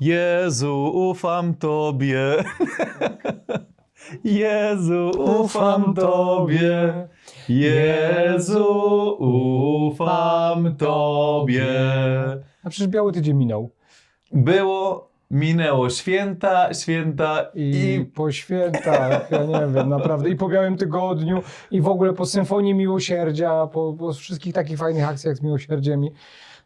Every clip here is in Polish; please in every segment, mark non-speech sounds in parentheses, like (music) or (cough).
Jezu, ufam Tobie. (laughs) Jezu, ufam Tobie. Jezu, ufam Tobie. A przecież biały tydzień minął. Było, minęło święta, święta I, i po świętach, ja nie wiem, naprawdę. I po Białym Tygodniu, i w ogóle po Symfonii Miłosierdzia, po, po wszystkich takich fajnych akcjach z miłosierdziem.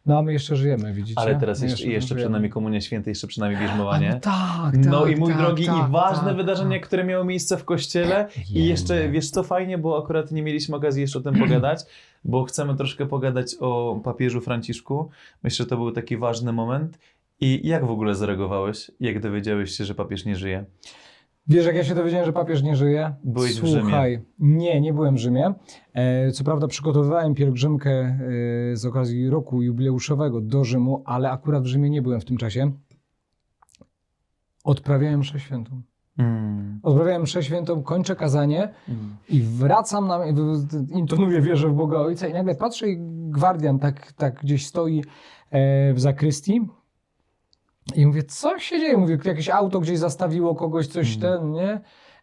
No a my jeszcze żyjemy, widzicie? Ale teraz My jeszcze, jeszcze przed nami Komunia Święta, jeszcze przed nami A, no bierzmowanie. tak, No tak, i mój tak, drogi, tak, i ważne tak, wydarzenia, tak. które miały miejsce w kościele. I jeszcze, wiesz co fajnie, bo akurat nie mieliśmy okazji jeszcze o tym (clears throat) pogadać, bo chcemy troszkę pogadać o papieżu Franciszku. Myślę, że to był taki ważny moment. I jak w ogóle zareagowałeś, jak dowiedziałeś się, że papież nie żyje? Wiesz, jak ja się dowiedziałem, że papież nie żyje? Byłeś w Rzymie. Słuchaj, nie, nie byłem w Rzymie. E, co prawda przygotowywałem pielgrzymkę e, z okazji roku jubileuszowego do Rzymu, ale akurat w Rzymie nie byłem w tym czasie. Odprawiałem mszę świętą. Mm. Odprawiałem mszę świętą, kończę kazanie Mm. i wracam, na, intonuję wierzę w Boga Ojca i nagle patrzę i gwardian tak, tak gdzieś stoi e, w zakrystii i mówię, co się dzieje? Mówię, jakieś auto gdzieś zastawiło kogoś, coś Mm. ten, nie?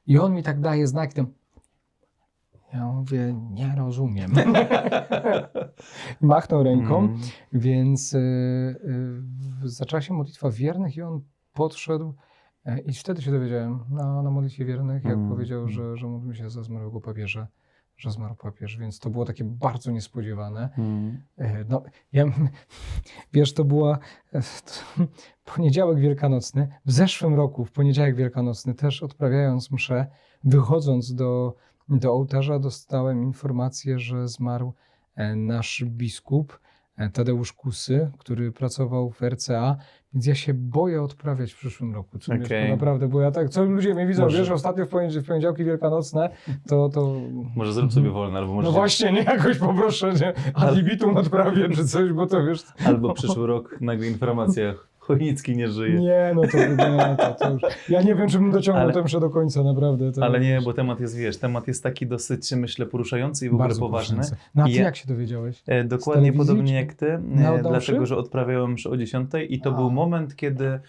I on mi tak daje znak, tam. Ja mówię, nie rozumiem. (laughs) Machnął ręką, Mm. więc y, y, zaczęła się modlitwa wiernych i on podszedł e, i wtedy się dowiedziałem na, na modlitwie wiernych, jak Mm. powiedział, że, że módlmy się za zmarłego papieża, że zmarł papież, więc to było takie bardzo niespodziewane. Mm. No, ja, (laughs) wiesz, to była e, to, (laughs) poniedziałek wielkanocny. W zeszłym roku, w poniedziałek wielkanocny, też odprawiając mszę, wychodząc do, do ołtarza, dostałem informację, że zmarł e, nasz biskup Tadeusz Kusy, który pracował w RCA, więc ja się boję odprawiać w przyszłym roku. Okej. to naprawdę, bo ja tak, co ludzie mnie widzą, Może- wiesz, ostatnio w, poniedziałki, w poniedziałki wielkanocne, to, to Może zrób sobie wolne, albo może no właśnie, nie jakoś poproszę, nie? Libitum odprawię czy coś, bo to wiesz. albo przyszły rok nagle informacja, Chojnicki nie żyje. Nie, no to, nie, to, to już. Ja nie wiem, czy bym dociągnął Ale- tę do końca, naprawdę. Ale nie, bo temat jest, wiesz, temat jest taki dosyć, myślę, poruszający i w ogóle bardzo poważny. poruszające. No a ty ja- jak się dowiedziałeś? E, Dokładnie podobnie jak ty, e, dlatego że odprawiałem mszę o 10 i to A. był moment, kiedy, e,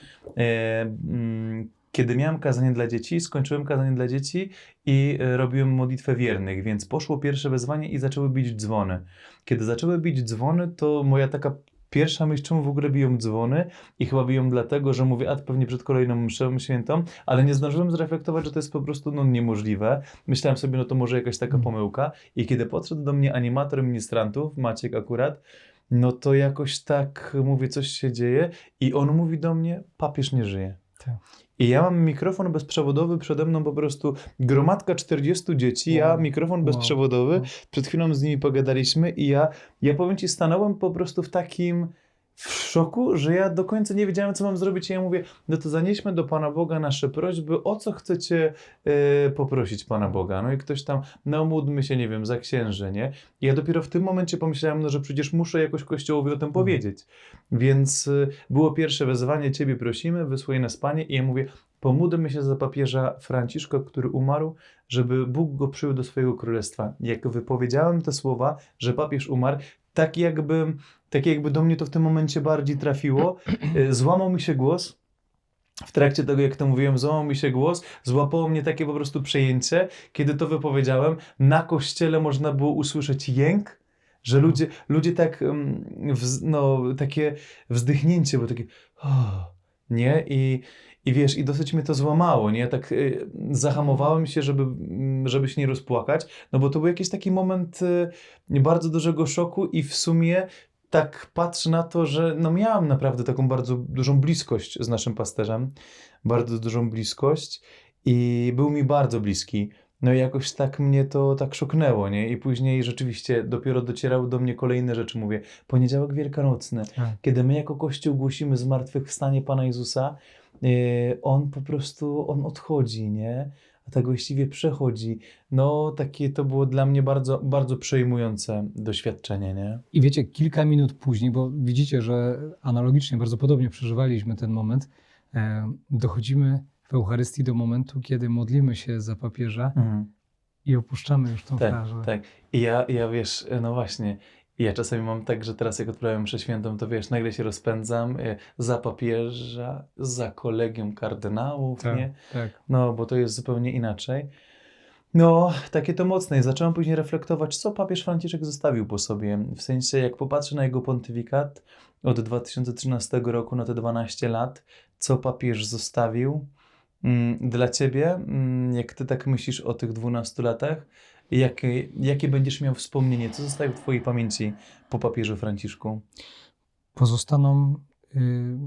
mm, kiedy miałem kazanie dla dzieci, skończyłem kazanie dla dzieci i e, robiłem modlitwę wiernych, więc poszło pierwsze wezwanie i zaczęły bić dzwony. Kiedy zaczęły bić dzwony, to moja taka pierwsza myśl, czemu w ogóle biją dzwony i chyba biją dlatego, że mówię, a pewnie przed kolejną mszę świętą, ale nie zdążyłem zreflektować, że to jest po prostu no, niemożliwe. Myślałem sobie, no to może jakaś taka Mm. pomyłka i kiedy podszedł do mnie animator ministrantów, Maciek akurat, no to jakoś tak mówię, coś się dzieje i on mówi do mnie, papież nie żyje. Tak. I ja mam mikrofon bezprzewodowy, przede mną po prostu gromadka 40 dzieci, ja Wow. mikrofon Wow. bezprzewodowy, Wow. przed chwilą z nimi pogadaliśmy i ja, ja powiem Ci, stanąłem po prostu w takim w szoku, że ja do końca nie wiedziałem, co mam zrobić i ja mówię, no to zanieśmy do Pana Boga nasze prośby, o co chcecie e, poprosić Pana Boga. No i ktoś tam, no módlmy się, nie wiem, za księży, nie? I ja dopiero w tym momencie pomyślałem, no że przecież muszę jakoś Kościołowi o tym powiedzieć. Więc y, było pierwsze wezwanie, Ciebie prosimy, wysłuchaj nas Panie i ja mówię, pomódlmy się za papieża Franciszka, który umarł, żeby Bóg go przyjął do swojego królestwa. Jak wypowiedziałem te słowa, że papież umarł, tak jakby, tak jakby do mnie to w tym momencie bardziej trafiło, y, złamał mi się głos, w trakcie tego, jak to mówiłem, złamał mi się głos, złapało mnie takie po prostu przejęcie, kiedy to wypowiedziałem. Na kościele można było usłyszeć jęk, że ludzie, ludzie tak, mm, no, takie wzdychnięcie, bo takie, oh, nie? I, I wiesz, i dosyć mnie to złamało, nie? Ja tak y, zahamowałem się, żeby, mm, żeby się nie rozpłakać, no bo to był jakiś taki moment y, bardzo dużego szoku i w sumie tak patrzę na to, że no miałem naprawdę taką bardzo dużą bliskość z naszym pasterzem, bardzo dużą bliskość i był mi bardzo bliski. No i jakoś tak mnie to tak szoknęło, nie? I później rzeczywiście dopiero docierały do mnie kolejne rzeczy. Mówię, poniedziałek wielkanocny, Tak. kiedy my jako Kościół głosimy zmartwychwstanie Pana Jezusa, On po prostu, On odchodzi, nie? A tak właściwie przechodzi. No takie to było dla mnie bardzo, bardzo przejmujące doświadczenie, nie? I wiecie, kilka minut później, bo widzicie, że analogicznie, bardzo podobnie przeżywaliśmy ten moment, e, dochodzimy w Eucharystii do momentu, kiedy modlimy się za papieża i opuszczamy już tą Tak, frazę. tak. I ja, ja wiesz, no właśnie. I ja czasami mam tak, że teraz jak odprawiam mszę świętą, to wiesz, nagle się rozpędzam y, za papieża, za kolegium kardynałów, nie? tak. No, bo to jest zupełnie inaczej. No, takie to mocne. I zacząłem później reflektować, co papież Franciszek zostawił po sobie. W sensie, jak popatrzę na jego pontyfikat od 2013 roku na te 12 lat, co papież zostawił mm, dla ciebie, mm, jak ty tak myślisz o tych 12 latach, jakie, jakie będziesz miał wspomnienie, co zostawił w twojej pamięci po papieżu Franciszku? Pozostaną, y,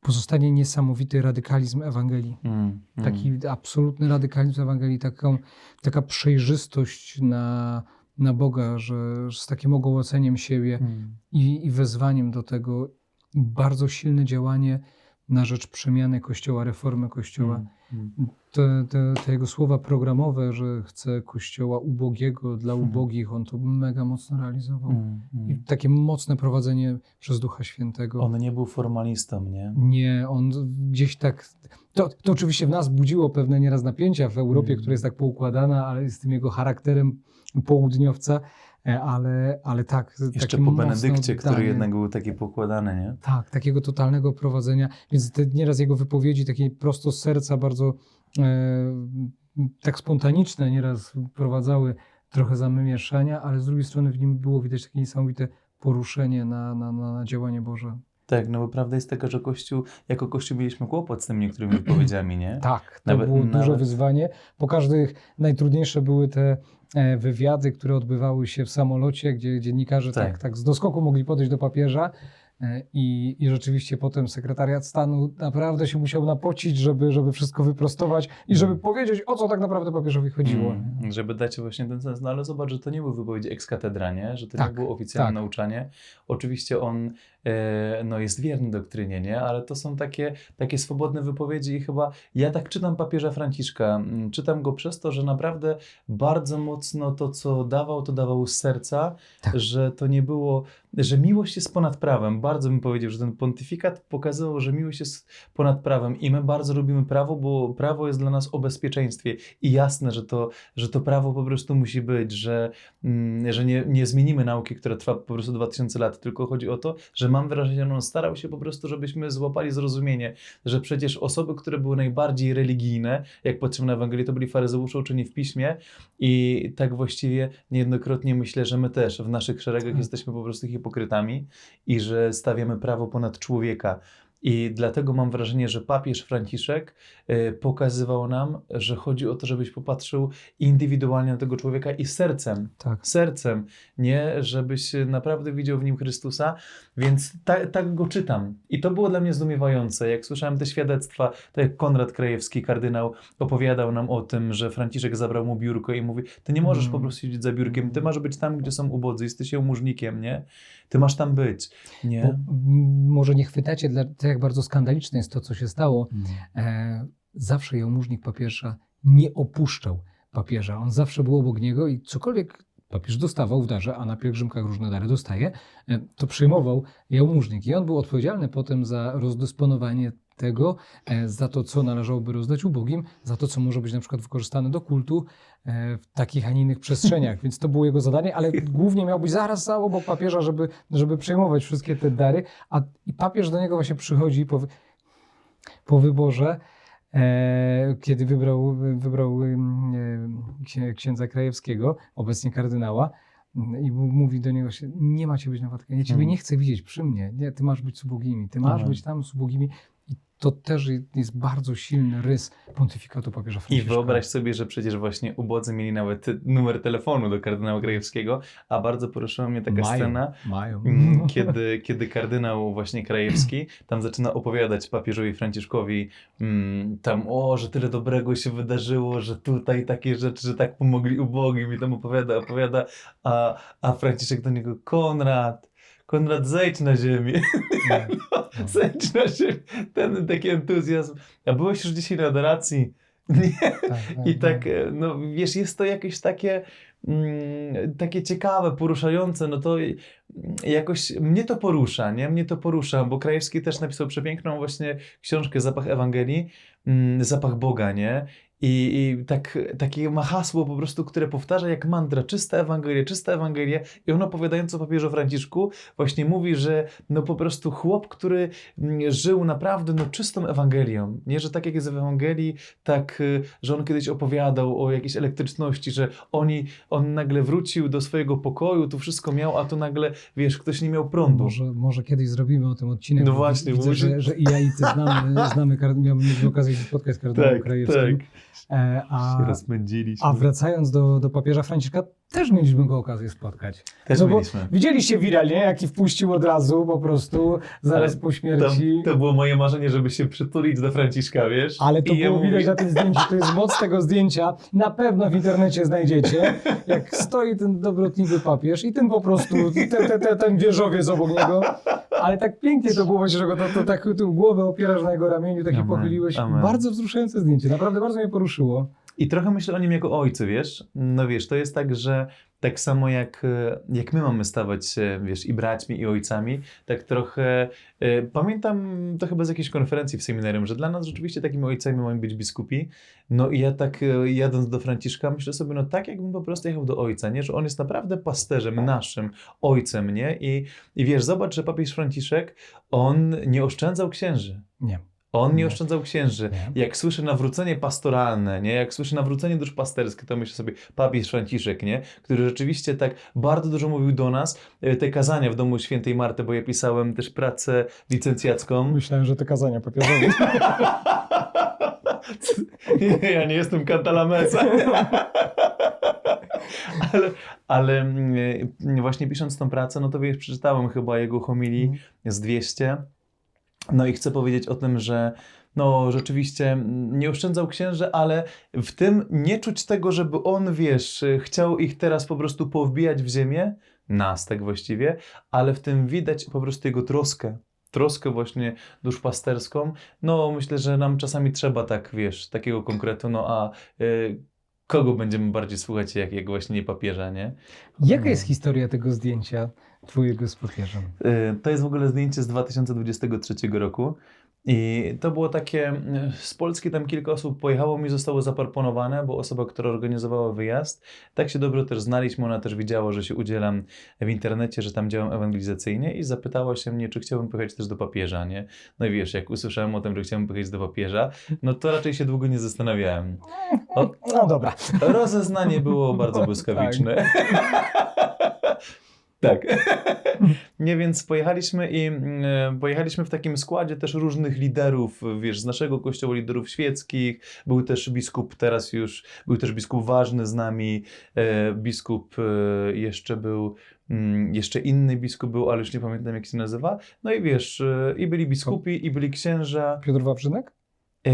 pozostanie niesamowity radykalizm Ewangelii. Mm, mm, Taki absolutny radykalizm Ewangelii, taką, taka przejrzystość na, na Boga, że, że z takim ogołoceniem siebie mm, i, i wezwaniem do tego bardzo silne działanie na rzecz przemiany Kościoła, reformy Kościoła. mm, mm. Te, te, te jego słowa programowe, że chce Kościoła ubogiego dla Mhm. ubogich, on to mega mocno realizował. Mm. I takie mocne prowadzenie przez Ducha Świętego. On nie był formalistą, nie? Nie, on gdzieś tak. To, to oczywiście w nas budziło pewne nieraz napięcia w Europie, która jest tak poukładana, ale z tym jego charakterem południowca, ale, ale tak. Jeszcze po Benedykcie, który jednak był taki pokładany, nie? Tak, takiego totalnego prowadzenia. Więc te nieraz jego wypowiedzi, takie prosto z serca, bardzo e, tak spontaniczne, nieraz prowadzały trochę zamieszania, ale z drugiej strony w nim było widać takie niesamowite poruszenie na, na, na działanie Boże. Tak, no bo prawda jest taka, że Kościół, jako Kościół mieliśmy kłopot z tymi niektórymi (clears throat) wypowiedziami, nie? Tak, to Nawet- było duże nawet- wyzwanie. Po każdych najtrudniejsze były te e, wywiady, które odbywały się w samolocie, gdzie dziennikarze tak, Tak. tak, z doskoku mogli podejść do papieża. e, I, I rzeczywiście potem sekretariat stanu naprawdę się musiał napocić, żeby, żeby wszystko wyprostować i żeby powiedzieć, o co tak naprawdę papieżowi chodziło. Mm, żeby dać właśnie ten sens. No ale zobacz, że to nie były wypowiedzi ex cathedra, nie? Że to nie Tak, było oficjalne tak. nauczanie. Oczywiście on no, jest wierny doktrynie, nie? Ale to są takie, takie swobodne wypowiedzi i chyba ja tak czytam papieża Franciszka. Mm, Czytam go przez to, że naprawdę bardzo mocno to, co dawał, to dawał z serca, Tak. że to nie było, że miłość jest ponad prawem. Bardzo bym powiedział, że ten pontyfikat pokazywał, że miłość jest ponad prawem i my bardzo lubimy prawo, bo prawo jest dla nas o bezpieczeństwie i jasne, że to, że to prawo po prostu musi być, że, mm, że nie, nie zmienimy nauki, która trwa po prostu 2000 lat, tylko chodzi o to, że mam wrażenie, że on starał się po prostu, żebyśmy złapali zrozumienie, że przecież osoby, które były najbardziej religijne, jak patrzymy na Ewangelię, to byli faryzeusze uczeni w piśmie i tak właściwie niejednokrotnie myślę, że my też w naszych szeregach Tak. jesteśmy po prostu hipokrytami i że stawiamy prawo ponad człowieka. I dlatego mam wrażenie, że papież Franciszek e, pokazywał nam, że chodzi o to, żebyś popatrzył indywidualnie na tego człowieka i sercem, Tak. sercem, nie żebyś naprawdę widział w nim Chrystusa, więc ta, tak go czytam. I to było dla mnie zdumiewające. Jak słyszałem te świadectwa, to jak Konrad Krajewski, kardynał, opowiadał nam o tym, że Franciszek zabrał mu biurko i mówi, ty nie możesz Mm. po prostu siedzieć za biurkiem, ty masz być tam, gdzie są ubodzy, jesteś jałmużnikiem, nie? Ty masz tam być, Bo, nie? m, może nie chwytacie, dla, to jak bardzo skandaliczne jest to, co się stało. E, zawsze jałmużnik papieża nie opuszczał papieża. On zawsze był obok niego i cokolwiek papież dostawał w darze, a na pielgrzymkach różne dary dostaje, e, to przyjmował jałmużnik. I on był odpowiedzialny potem za rozdysponowanie tego, e, za to, co należałoby rozdać ubogim, za to, co może być na przykład wykorzystane do kultu e, w takich, a nie innych przestrzeniach. Więc to było jego zadanie, ale głównie miał być zaraz za obok papieża, żeby, żeby przejmować wszystkie te dary, a i papież do niego właśnie przychodzi po, po wyborze, e, kiedy wybrał, wybrał e, księdza Krajewskiego, obecnie kardynała, i mówi do niego, się, nie macie być na Watykanie, ja ciebie Mhm. nie chcę widzieć przy mnie, nie, ty masz być z ubogimi, ty masz być tam z ubogimi. I to też jest bardzo silny rys pontyfikatu papieża I Franciszka. wyobraź sobie, że przecież właśnie ubodzy mieli nawet numer telefonu do kardynała Krajewskiego, a bardzo poruszyła mnie taka Mają, scena, Mają. mm, kiedy, kiedy kardynał właśnie Krajewski tam zaczyna opowiadać papieżowi Franciszkowi mm, tam, o, że tyle dobrego się wydarzyło, że tutaj takie rzeczy, że tak pomogli ubogim i tam opowiada, opowiada, a, a Franciszek do niego, Konrad, Konrad, zejdź na ziemię. (laughs) No. Zejdź na ziemię. Ten taki entuzjazm. A byłeś już dzisiaj na adoracji? (laughs) Nie. Tak, I tak, e, no wiesz, jest to jakieś takie, mm, takie ciekawe, poruszające, no to mm, jakoś mnie to porusza, nie? Mnie to porusza, bo Krajewski też napisał przepiękną właśnie książkę Zapach Ewangelii, mm, Zapach Boga, nie? I, I tak, takie ma hasło po prostu, które powtarza jak mantra, czysta Ewangelia, czysta Ewangelia. I on opowiadając o papieżu Franciszku właśnie mówi, że no po prostu chłop, który mm, żył naprawdę no czystą Ewangelią. Nie, że tak jak jest w Ewangelii, tak, y, że on kiedyś opowiadał o jakiejś elektryczności, że oni, on nagle wrócił do swojego pokoju, tu wszystko miał, a tu nagle, wiesz, ktoś nie miał prądu. Może, może kiedyś zrobimy o tym odcinek. No właśnie, Widzę, że, że i ja i ty znamy, znamy mieć okazję się spotkać z kardynałem Krajewskim. E, a, Się rozpędziliśmy. a wracając do, do papieża Franciszka, też mieliśmy go okazję spotkać. Też no mieliśmy. Widzieliście viral, nie? Jaki wpuścił od razu po prostu, zaraz Ale po To, śmierci. to było moje marzenie, żeby się przytulić do Franciszka, wiesz? Ale to I było widać na tym zdjęciu, to jest moc tego zdjęcia. Na pewno w internecie znajdziecie, jak stoi ten dobrotliwy papież i ten po prostu, te, te, te, ten wieżowiec obok niego. Ale tak pięknie to było, że go to, to tak tu głowę opierasz na jego ramieniu, takie pochyliłeś. amen. Bardzo wzruszające zdjęcie, naprawdę bardzo mnie poruszyło. I trochę myślę o nim jako ojcu, wiesz? No wiesz, to jest tak, że tak samo jak, e, jak my mamy stawać się, wiesz, i braćmi, i ojcami, tak trochę e, pamiętam to chyba z jakiejś konferencji w seminarium, że dla nas rzeczywiście takimi ojcami mają być biskupi. No i ja tak e, jadąc do Franciszka myślę sobie, no tak jakbym po prostu jechał do ojca, nie? Że on jest naprawdę pasterzem naszym, ojcem, nie? I, i wiesz, zobacz, że papież Franciszek, on nie oszczędzał księży. Nie. On nie oszczędzał księży. Nie. Jak słyszę nawrócenie pastoralne, nie? jak słyszę nawrócenie duszpasterskie, to myślę sobie papież Franciszek, nie? który rzeczywiście tak bardzo dużo mówił do nas. E, Te kazania w domu świętej Marty, bo ja pisałem też pracę licencjacką. (laughs) Myślałem, że te kazania papieżowe. (laughs) Nie, ja nie jestem kantalamesa. (laughs) ale, ale mm, właśnie pisząc tą pracę, no to wiesz, przeczytałem chyba jego homilii z 200. No i chcę powiedzieć o tym, że no rzeczywiście nie oszczędzał księży, ale w tym nie czuć tego, żeby on, wiesz, chciał ich teraz po prostu powbijać w ziemię, nas tak właściwie, ale w tym widać po prostu jego troskę. Troskę właśnie duszpasterską. No myślę, że nam czasami trzeba tak, wiesz, takiego konkretu, no a y, kogo będziemy bardziej słuchać, jak, jak właśnie nie papieża, nie? Jaka jest historia tego zdjęcia twojego z papieżem? Y, To jest w ogóle zdjęcie z 2023 roku. I to było takie, y, z Polski tam kilka osób pojechało mi, zostało zaproponowane, bo osoba, która organizowała wyjazd, tak się dobrze też znaliśmy, ona też widziała, że się udzielam w internecie, że tam działam ewangelizacyjnie i zapytała się mnie, czy chciałbym pojechać też do papieża, nie? No i wiesz, jak usłyszałem o tym, że chciałbym pojechać do papieża, no to raczej się długo nie zastanawiałem. O, No dobra. Rozeznanie było bardzo (laughs) błyskawiczne. tak. (laughs) (laughs) Nie, więc pojechaliśmy i mm, pojechaliśmy w takim składzie też różnych liderów, wiesz, z naszego kościoła, liderów świeckich. Był też biskup, teraz już, był też biskup ważny z nami, e, biskup e, jeszcze był, mm, jeszcze inny biskup był, ale już nie pamiętam jak się nazywa. No i wiesz, e, i byli biskupi, i byli księża. Piotr Wawrzynek? E,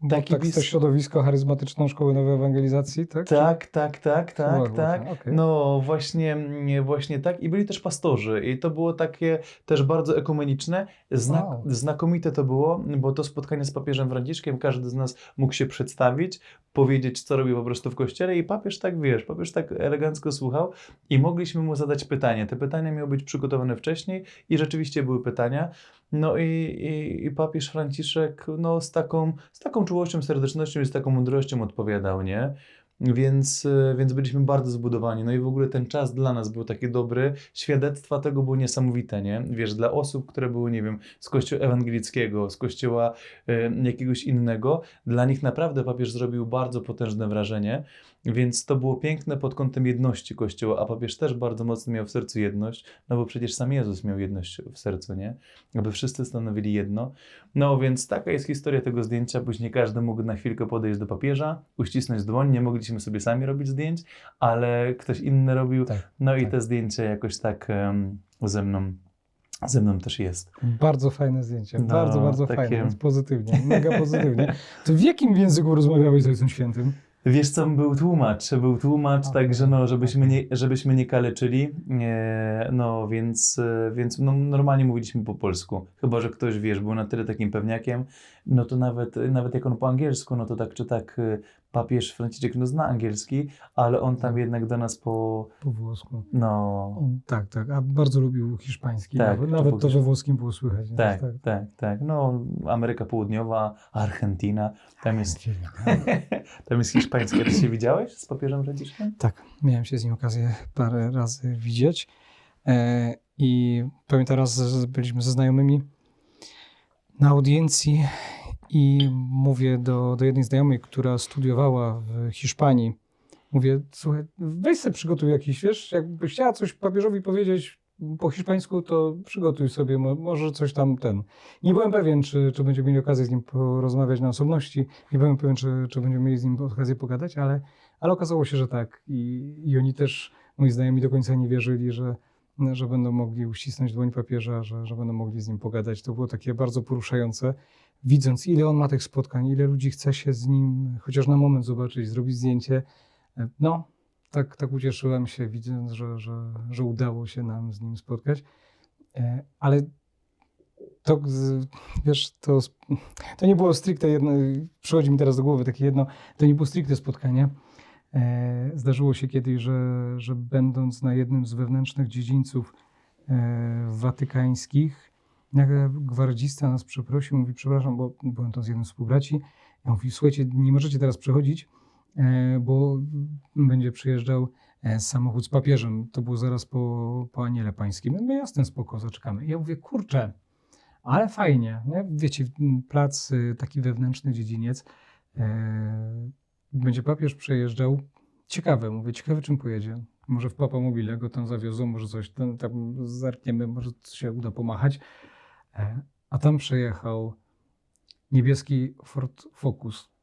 Bo Taki tak to środowisko charyzmatyczną Szkoły Nowej Ewangelizacji, tak? Tak, tak, tak, tak, tak. okej. No właśnie, mm, właśnie tak. I byli też pastorzy. I to było takie też bardzo ekumeniczne. Znak, Wow. Znakomite to było, bo to spotkanie z papieżem Franciszkiem, każdy z nas mógł się przedstawić, powiedzieć, co robi po prostu w kościele i papież tak, wiesz, papież tak elegancko słuchał i mogliśmy mu zadać pytanie. Te pytania miały być przygotowane wcześniej i rzeczywiście były pytania. No i, i, i papież Franciszek no, z, taką, z taką czułością, serdecznością i z taką mądrością odpowiadał, nie? Więc, e, więc byliśmy bardzo zbudowani. No i w ogóle ten czas dla nas był taki dobry. Świadectwa tego były niesamowite, nie? Wiesz, dla osób, które były, nie wiem, z kościoła ewangelickiego, z kościoła e, jakiegoś innego, dla nich naprawdę papież zrobił bardzo potężne wrażenie. Więc to było piękne pod kątem jedności Kościoła, a papież też bardzo mocno miał w sercu jedność, no bo przecież sam Jezus miał jedność w sercu, nie? Aby wszyscy stanowili jedno. No więc taka jest historia tego zdjęcia. Później każdy mógł na chwilkę podejść do papieża, uścisnąć dłoń. Nie mogliśmy sobie sami robić zdjęć, ale ktoś inny robił. Tak, No i tak. te zdjęcie jakoś tak em, ze mną, ze mną też jest. Bardzo fajne zdjęcie. No, bardzo, bardzo takie- fajne. Pozytywnie. Mega (laughs) pozytywnie. To w jakim języku rozmawiałeś z Ojcem Świętym? Wiesz co, był tłumacz, był tłumacz, Okej, także no, żebyśmy nie, żebyśmy nie kaleczyli, e, no więc, e, więc no, normalnie mówiliśmy po polsku, chyba, że ktoś, wiesz, był na tyle takim pewniakiem, no to nawet, nawet jak on po angielsku, no to tak czy tak y, papież Franciszek no zna angielski, ale on tam Tak. jednak do nas po, Po włosku. no... On, tak, tak. A bardzo lubił hiszpański. Tak, nawet to nawet to we włoskim było słychać. więc Tak, tak, tak, No, Ameryka Południowa, Argentyna, tam jest, (laughs) tam jest hiszpańskie. Ty się widziałeś z papieżem Franciszkiem? Tak, miałem się z nim okazję parę razy widzieć. E, I pamiętam raz byliśmy ze znajomymi na audiencji i mówię do, do jednej znajomej, która studiowała w Hiszpanii. Mówię, słuchaj, weź sobie przygotuj jakiś, wiesz, jakbyś chciała coś papieżowi powiedzieć po hiszpańsku, to przygotuj sobie, mo- może coś tam ten. Nie byłem pewien, czy, czy będziemy mieli okazję z nim porozmawiać na osobności, nie byłem pewien, czy, czy będziemy mieli z nim okazję pogadać, ale, ale okazało się, że tak. I, I oni też, moi znajomi do końca nie wierzyli, że, że będą mogli uścisnąć dłoń papieża, że, że będą mogli z nim pogadać. To było takie bardzo poruszające, widząc ile on ma tych spotkań, ile ludzi chce się z nim chociaż na moment zobaczyć, zrobić zdjęcie. No, tak, tak ucieszyłem się, widząc, że, że, że udało się nam z nim spotkać. E, Ale to, wiesz, to, to nie było stricte jedno, przychodzi mi teraz do głowy takie jedno, to nie było stricte spotkanie. E, Zdarzyło się kiedyś, że, że będąc na jednym z wewnętrznych dziedzińców e, watykańskich, nagle gwardzista nas przeprosił, mówi, przepraszam, bo byłem tam z jednym z współbraci, ja mówi, słuchajcie, nie możecie teraz przechodzić, e, bo będzie przyjeżdżał samochód z papieżem. To było zaraz po, po Aniele Pańskim. No jasne, spoko, zaczekamy. Ja mówię, kurczę, ale fajnie, nie? Wiecie, plac, y, taki wewnętrzny dziedziniec, będzie papież przejeżdżał. Ciekawe, mówię, ciekawe czym pojedzie. Może w Papa Mobile go tam zawiozą, może coś tam, tam zerkniemy, może się uda pomachać. E, a tam przejechał niebieski Ford Focus.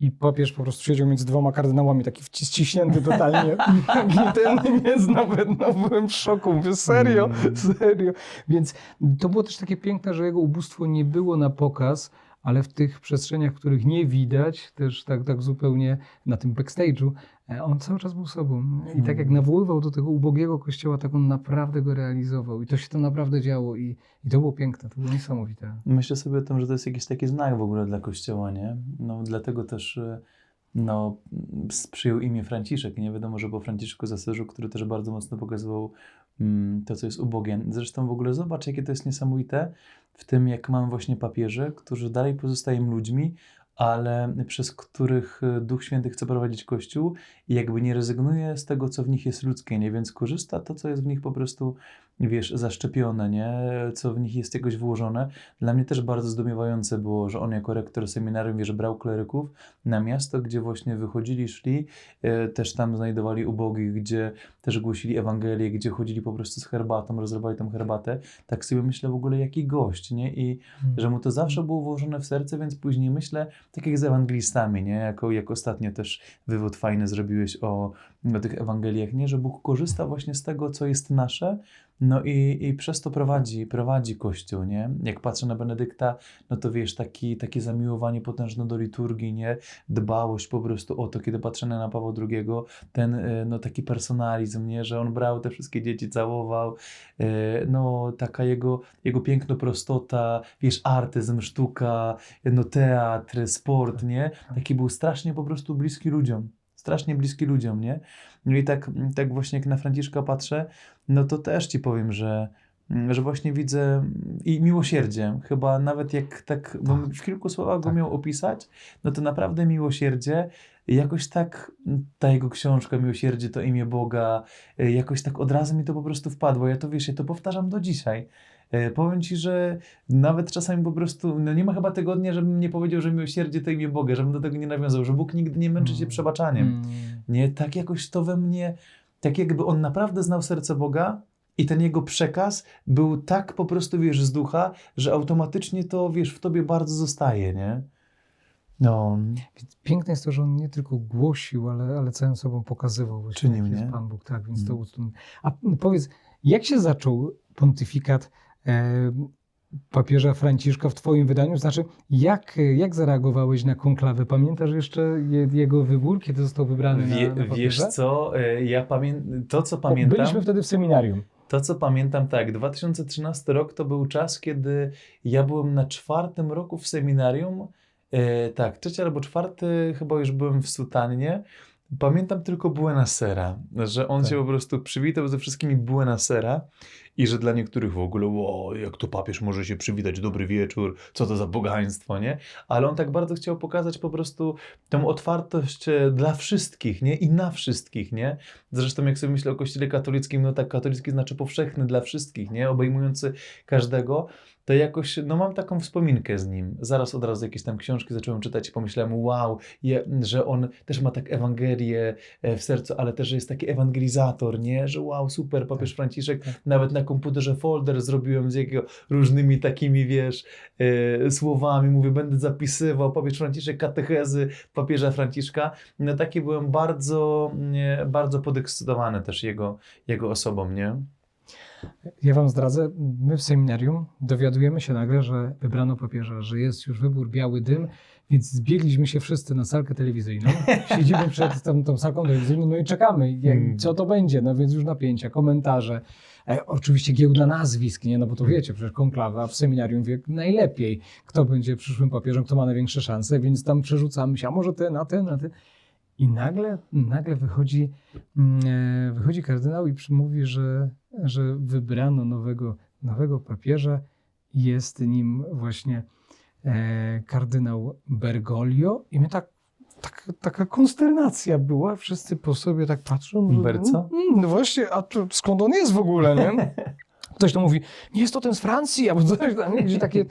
I papież po prostu siedział między dwoma kardynałami, taki ściśnięty totalnie. (laughs) I ten nie znał, no byłem w szoku. Mówię, serio, Mm. serio. Więc to było też takie piękne, że jego ubóstwo nie było na pokaz, ale w tych przestrzeniach, których nie widać, też tak, tak zupełnie na tym backstage'u, e, on cały czas był sobą. I tak jak Mm. nawoływał do tego ubogiego kościoła, tak on naprawdę go realizował. I to się to naprawdę działo. I, i to było piękne, to było niesamowite. Myślę sobie o tym, że to jest jakiś taki znak w ogóle dla Kościoła, nie? No dlatego też y, no, przyjął imię Franciszek. Nie wiadomo, że po Franciszku Zasyrzu, który też bardzo mocno pokazywał to, co jest ubogie. Zresztą w ogóle zobacz, jakie to jest niesamowite w tym, jak mamy właśnie papieży, którzy dalej pozostają ludźmi, ale przez których y, Duch Święty chce prowadzić Kościół i jakby nie rezygnuje z tego, co w nich jest ludzkie, nie? Więc korzysta to, co jest w nich po prostu, wiesz, zaszczepione, nie? Co w nich jest jakoś włożone. Dla mnie też bardzo zdumiewające było, że on jako rektor seminarium, wiesz, brał kleryków na miasto, gdzie właśnie wychodzili, szli, e, też tam znajdowali ubogich, gdzie też głosili Ewangelię, gdzie chodzili po prostu z herbatą, rozlewali tam herbatę. Tak sobie myślę w ogóle, jaki gość, nie? I że mu to zawsze było włożone w serce, więc później myślę, tak jak z ewangelistami, nie? Jako, jak ostatnio też wywód fajny zrobiłeś o, o tych Ewangeliach, nie? Że Bóg korzysta właśnie z tego, co jest nasze, no i, i przez to prowadzi, prowadzi Kościół, nie? Jak patrzę na Benedykta, no to wiesz, taki, takie zamiłowanie potężne do liturgii, nie? Dbałość po prostu o to, kiedy patrzę na Pawła II, ten, e, no taki personalizm, nie? Że on brał te wszystkie dzieci, całował, e, no taka jego, jego piękno, prostota, wiesz, artyzm, sztuka, no teatr, sport, nie? Taki był strasznie po prostu bliski ludziom. Strasznie bliski ludziom, nie? No i tak, tak właśnie jak na Franciszka patrzę, no to też ci powiem, że, że właśnie widzę i miłosierdzie. Chyba nawet jak tak bym w kilku słowach go Tak. miał opisać, no to naprawdę miłosierdzie. Jakoś tak ta jego książka Miłosierdzie to imię Boga, jakoś tak od razu mi to po prostu wpadło. Ja to wiesz, ja to powtarzam do dzisiaj. E, Powiem ci, że nawet czasami po prostu, no nie ma chyba tygodnia, żebym nie powiedział, że miłosierdzie to imię Boga, żebym do tego nie nawiązał, że Bóg nigdy nie męczy się Mm. przebaczaniem. Mm. Nie, tak jakoś to we mnie, tak jakby on naprawdę znał serce Boga i ten jego przekaz był tak po prostu, wiesz, z ducha, że automatycznie to, wiesz, w tobie bardzo zostaje, nie? No, Piękne jest to, że on nie tylko głosił, ale, ale całym sobą pokazywał Czynił, nie? Pan Bóg. Tak, więc Mm. to... A powiedz, jak się zaczął pontyfikat papieża Franciszka w twoim wydaniu? Znaczy, jak, jak zareagowałeś na konklawę? Pamiętasz jeszcze je, jego wybór, kiedy został wybrany Wie, na, na wiesz co, e, ja pamiętam, to co pamiętam... Byliśmy wtedy w seminarium. To, co pamiętam, tak, 2013 rok to był czas, kiedy ja byłem na czwartym roku w seminarium. E, tak, trzeci albo czwarty, chyba już byłem w sutannie. Pamiętam tylko Buena Sera, że on Tak. się po prostu przywitał ze wszystkimi Buena Sera i że dla niektórych w ogóle, o, jak to papież może się przywitać, dobry wieczór, co to za pogaństwo, nie? Ale on tak bardzo chciał pokazać po prostu tą otwartość e, dla wszystkich, nie? I na wszystkich, nie? Zresztą jak sobie myślę o kościele katolickim, no tak katolicki znaczy powszechny dla wszystkich, nie? Obejmujący każdego, to jakoś, no mam taką wspominkę z nim. Zaraz od razu jakieś tam książki zacząłem czytać i pomyślałem, wow, je, że on też ma tak Ewangelię e, w sercu, ale też że jest taki ewangelizator, nie? Że wow, super, papież Franciszek, nawet na komputerze folder zrobiłem z jego różnymi takimi, wiesz, e, słowami, mówię, będę zapisywał papież Franciszek, katechezy papieża Franciszka. No taki byłem bardzo, nie, bardzo podekscytowany też jego, jego osobą, nie? Ja wam zdradzę, my w seminarium dowiadujemy się nagle, że wybrano papieża, że jest już wybór biały dym, więc zbiegliśmy się wszyscy na salkę telewizyjną. Siedzimy przed tą, tą salką telewizyjną, no i czekamy, jak, Mm. co to będzie, no więc już napięcia, komentarze. E, oczywiście giełda nazwisk, nie? No bo to wiecie, przecież konklawa w seminarium wie najlepiej, kto będzie przyszłym papieżem, kto ma największe szanse, więc tam przerzucamy się, a może ten, a ten, a ten. I nagle, nagle wychodzi, mm, e, wychodzi kardynał i mówi, że, że wybrano nowego, nowego papieża jest nim właśnie e, kardynał Bergoglio. I mnie tak, tak, taka konsternacja była. Wszyscy po sobie tak patrzą. że- Berco? Mm, No właśnie, a to skąd on jest w ogóle, nie? (laughs) Ktoś to mówi, nie jest to ten z Francji, albo coś tam, gdzie takie...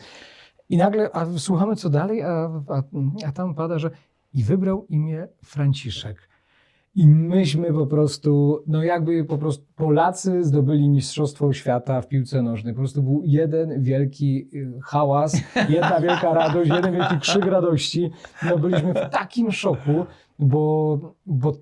I nagle, a słuchamy co dalej, a, a, a tam pada, że i wybrał imię Franciszek. I myśmy po prostu, no jakby po prostu Polacy zdobyli Mistrzostwo Świata w piłce nożnej. Po prostu był jeden wielki y, hałas, jedna wielka (laughs) radość, jeden wielki krzyk radości. No byliśmy w takim szoku, bo, bo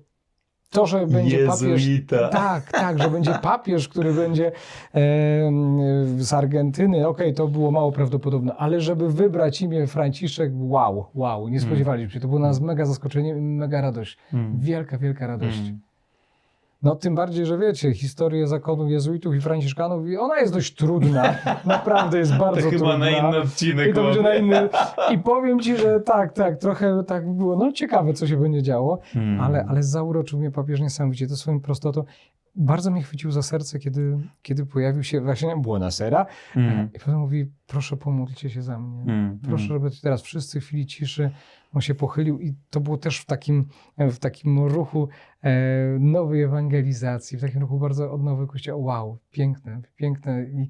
to, że będzie papież... Jezuita. Tak, tak, że będzie papież, który będzie em, z Argentyny, okej, to było mało prawdopodobne, ale żeby wybrać imię Franciszek, wow, wow, nie spodziewaliśmy się. To było nas mega zaskoczenie i mega radość. Mm. Wielka, wielka radość. Mm. No tym bardziej, że wiecie, historię zakonu jezuitów i franciszkanów, i ona jest dość trudna. (laughs) Naprawdę jest bardzo To chyba trudna. na inny odcinek. I to będzie na inny. I powiem ci, że tak, tak, trochę tak było. No ciekawe, co się będzie działo, Mm. ale, ale zauroczył mnie papież niesamowicie to swoją prostotą. Bardzo mnie chwycił za serce, kiedy, kiedy pojawił się właśnie Buonasera Mm. i potem mówi, proszę pomódlcie się za mnie. Mm. Proszę, żeby teraz wszyscy w chwili ciszy on się pochylił i to było też w takim, w takim ruchu e, nowej ewangelizacji, w takim ruchu bardzo odnowy Kościoła. Wow, piękne, piękne i,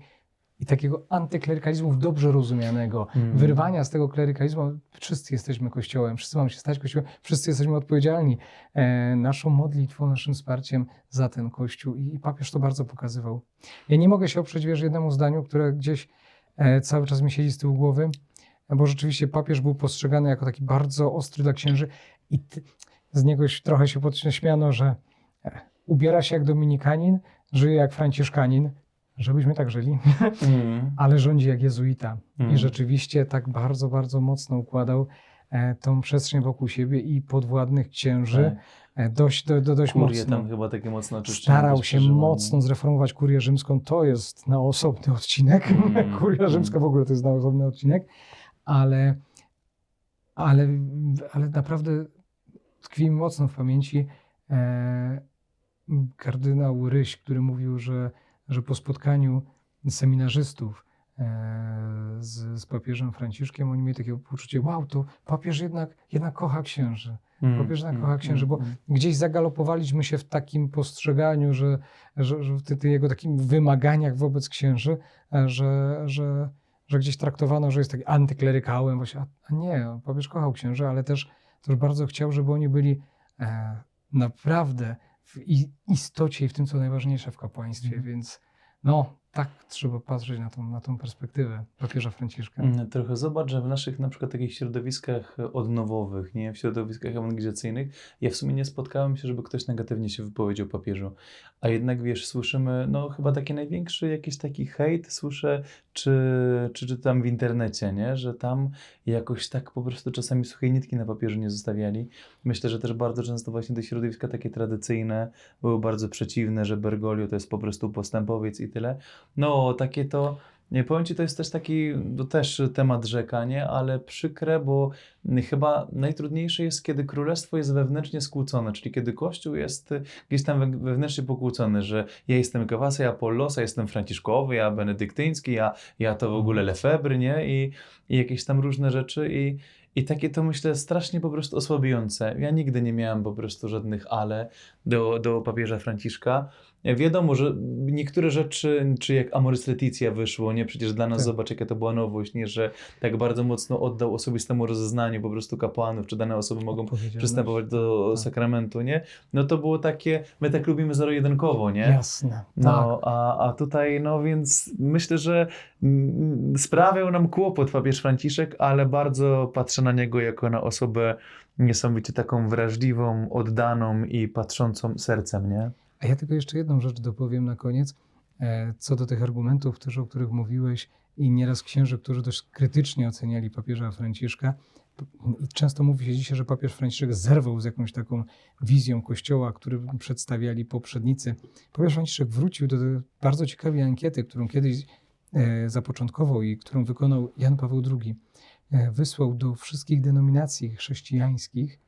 i takiego antyklerykalizmu dobrze rozumianego, Mm. wyrwania z tego klerykalizmu. Wszyscy jesteśmy Kościołem, wszyscy mamy się stać Kościołem, wszyscy jesteśmy odpowiedzialni e, naszą modlitwą, naszym wsparciem za ten Kościół i, i papież to bardzo pokazywał. Ja nie mogę się oprzeć, wiesz, jednemu zdaniu, które gdzieś e, cały czas mi siedzi z tyłu głowy, bo rzeczywiście papież był postrzegany jako taki bardzo ostry dla księży i ty, z niego trochę się podśmiano, że e, ubiera się jak dominikanin, żyje jak franciszkanin, żebyśmy tak żyli, Mm. (laughs) ale rządzi jak jezuita. Mm. I rzeczywiście tak bardzo, bardzo mocno układał e, tą przestrzeń wokół siebie i podwładnych księży Tak. e, dość, do, do, dość Kurię mocno. tam chyba takie mocno Starał się mocno zreformować kurię rzymską. To jest na osobny odcinek. Mm. (laughs) Kuria rzymska w ogóle to jest na osobny odcinek. Ale, ale, ale naprawdę tkwi mi mocno w pamięci e, kardynał Ryś, który mówił, że, że po spotkaniu seminarzystów e, z, z papieżem Franciszkiem, oni mieli takie poczucie, wow, to papież jednak, jednak kocha księży. Mm. Papież jednak Mm. kocha księży, bo Mm. gdzieś zagalopowaliśmy się w takim postrzeganiu, że, że, że w tych jego takim wymaganiach wobec księży, e, że, że, że gdzieś traktowano, że jest taki antyklerykałem, właśnie, a, a nie, papież kochał księży, ale też, też bardzo chciał, żeby oni byli e, naprawdę w istocie i w tym, co najważniejsze w kapłaństwie, Mhm. więc no, tak trzeba patrzeć na tą, na tą perspektywę papieża Franciszka. Mm, Trochę zobacz, że w naszych na przykład takich środowiskach odnowowych, nie, w środowiskach ewangelizacyjnych, ja w sumie nie spotkałem się, żeby ktoś negatywnie się wypowiedział papieżu. A jednak wiesz, słyszymy, no chyba taki największy jakiś taki hejt słyszę, czy, czy czytam w internecie, nie, że tam jakoś tak po prostu czasami suchej nitki na papieżu nie zostawiali. Myślę, że też bardzo często właśnie te środowiska takie tradycyjne były bardzo przeciwne, że Bergoglio to jest po prostu postępowiec i tyle. No, takie to, nie powiem Ci, to jest też taki, to też temat rzeka, nie? Ale przykre, bo chyba najtrudniejsze jest, kiedy królestwo jest wewnętrznie skłócone, czyli kiedy Kościół jest gdzieś tam we- wewnętrznie pokłócony, że ja jestem Kawasa, ja Apollosa, ja jestem Franciszkowy, ja Benedyktyński, ja, ja to w ogóle Lefebvre, nie? I, i jakieś tam różne rzeczy i i takie to myślę strasznie po prostu osłabiające. Ja nigdy nie miałem po prostu żadnych ale do, do papieża Franciszka. Wiadomo, że niektóre rzeczy, czy jak Amoris Laetitia wyszło, nie? Przecież dla nas Tak. zobacz, jaka to była nowość, nie? Że tak bardzo mocno oddał osobistemu rozeznaniu po prostu kapłanów, czy dane osoby mogą przystępować do Tak. sakramentu, nie? No to było takie, my tak lubimy zero-jedynkowo, nie? Jasne, tak. No, a, a tutaj, no więc myślę, że sprawiał nam kłopot papież Franciszek, ale bardzo patrzę na niego jako na osobę niesamowicie taką wrażliwą, oddaną i patrzącą sercem, nie? A ja tylko jeszcze jedną rzecz dopowiem na koniec, e, co do tych argumentów też, o których mówiłeś i nieraz księży, którzy dość krytycznie oceniali papieża Franciszka. I często mówi się dzisiaj, że papież Franciszek zerwał z jakąś taką wizją kościoła, który przedstawiali poprzednicy. Papież Franciszek wrócił do bardzo ciekawej ankiety, którą kiedyś e, zapoczątkował i którą wykonał Jan Paweł II. E, Wysłał do wszystkich denominacji chrześcijańskich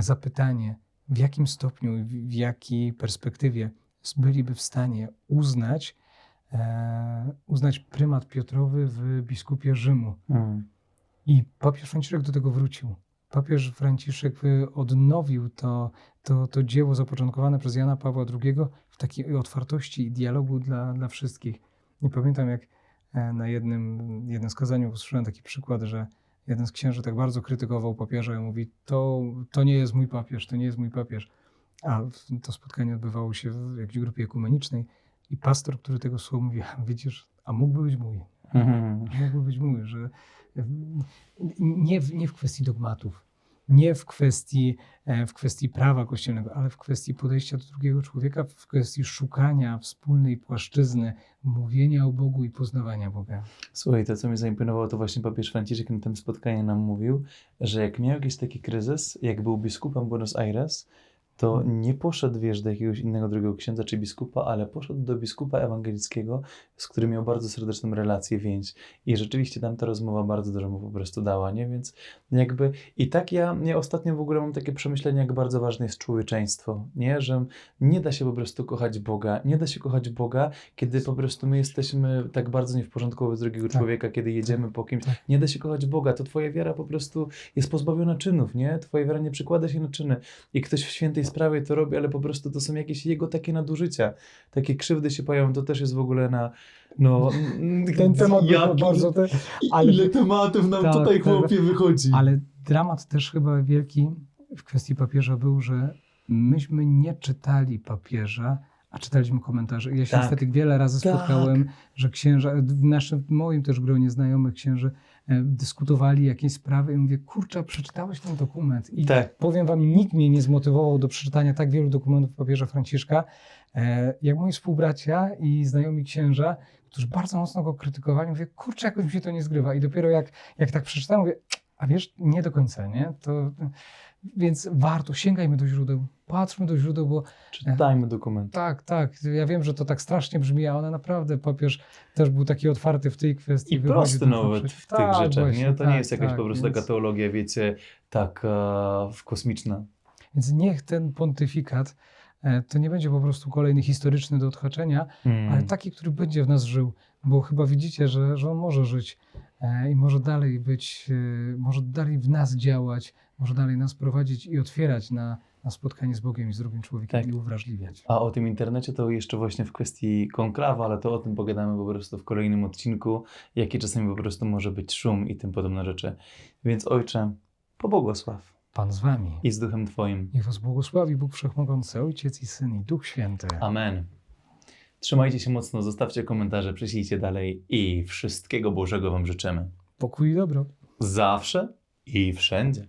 zapytanie, w jakim stopniu, i w- jakiej perspektywie byliby w stanie uznać, e, uznać prymat Piotrowy w biskupie Rzymu. Mm. I papież Franciszek do tego wrócił. Papież Franciszek y, odnowił to, to, to dzieło zapoczątkowane przez Jana Pawła II w takiej otwartości i dialogu dla, dla wszystkich. I pamiętam, jak e, na jednym, jednym skazaniu usłyszałem taki przykład, że jeden z księży tak bardzo krytykował papieża i mówi, to, to nie jest mój papież, to nie jest mój papież. A to spotkanie odbywało się w jakiejś grupie ekumenicznej i pastor, który tego słuchał, mówi, "A widzisz, a mógłby być mój Mhm. mógłby być mój, że nie w, nie w kwestii dogmatów, nie w kwestii, e, w kwestii prawa kościelnego, ale w kwestii podejścia do drugiego człowieka, w kwestii szukania wspólnej płaszczyzny, mówienia o Bogu i poznawania Boga. Słuchaj, to co mnie zaimponowało, to właśnie papież Franciszek na tym spotkaniu nam mówił, że jak miał jakiś taki kryzys, jak był biskupem Buenos Aires, to nie poszedł, wiesz, do jakiegoś innego drugiego księdza czy biskupa, ale poszedł do biskupa ewangelickiego, z którym miał bardzo serdeczną relację, więź. I rzeczywiście tam ta rozmowa bardzo dużo mu po prostu dała, nie? Więc jakby i tak ja, ja ostatnio w ogóle mam takie przemyślenie, jak bardzo ważne jest człowieczeństwo, nie? Że nie da się po prostu kochać Boga, nie da się kochać Boga, kiedy po prostu my jesteśmy tak bardzo nie w porządku wobec drugiego Tak. człowieka, kiedy jedziemy po kimś. Tak. Nie da się kochać Boga, to twoja wiara po prostu jest pozbawiona czynów, nie? Twoja wiara nie przykłada się na czyny. I ktoś w świętej sprawie to robi, ale po prostu to są jakieś jego takie nadużycia. Takie krzywdy się pojawią, to też jest w ogóle na... No, (laughs) Ten temat jaki- bardzo... Te, ale- Ile tematów nam Tak, tutaj, tak. chłopie, wychodzi. ale dramat też chyba wielki w kwestii papieża był, że myśmy nie czytali papieża, a czytaliśmy komentarze. Ja się Tak. niestety wiele razy Tak. spotkałem, że księża, w naszym, moim też gronie znajomych księży dyskutowali jakieś sprawy i mówię, kurczę, przeczytałeś ten dokument. I Tak. powiem wam, nikt mnie nie zmotywował do przeczytania tak wielu dokumentów papieża Franciszka, e, jak moi współbracia i znajomi księża, którzy bardzo mocno go krytykowali. Mówię, kurczę, jakoś mi się to nie zgrywa. I dopiero jak, jak tak przeczytałem, mówię, a wiesz, nie do końca, nie? To, więc warto, sięgajmy do źródeł, patrzmy do źródeł, bo Czytajmy dokument. tak, tak, ja wiem, że to tak strasznie brzmi, ale naprawdę papież też był taki otwarty w tej kwestii. I prosty nawet w tych Tak, rzeczach, właśnie, nie? To tak, nie jest jakaś tak, po prostu więc- taka teologia, wiecie, taka kosmiczna. Więc niech ten pontyfikat e, to nie będzie po prostu kolejny historyczny do odhaczenia, Mm. ale taki, który będzie w nas żył, bo chyba widzicie, że, że on może żyć e, i może dalej być, e, może dalej w nas działać, może dalej nas prowadzić i otwierać na, na spotkanie z Bogiem i z drugim człowiekiem Tak. i uwrażliwiać. A o tym internecie to jeszcze właśnie w kwestii konklawa, ale to o tym pogadamy po prostu w kolejnym odcinku, jaki czasami po prostu może być szum i tym podobne rzeczy. Więc ojcze, pobłogosław Pan z wami. i z duchem Twoim. Niech was błogosławi Bóg Wszechmogący, Ojciec i Syn i Duch Święty. Amen. Trzymajcie się mocno, zostawcie komentarze, prześlijcie dalej i wszystkiego Bożego Wam życzymy. Pokój i dobro. Zawsze i wszędzie.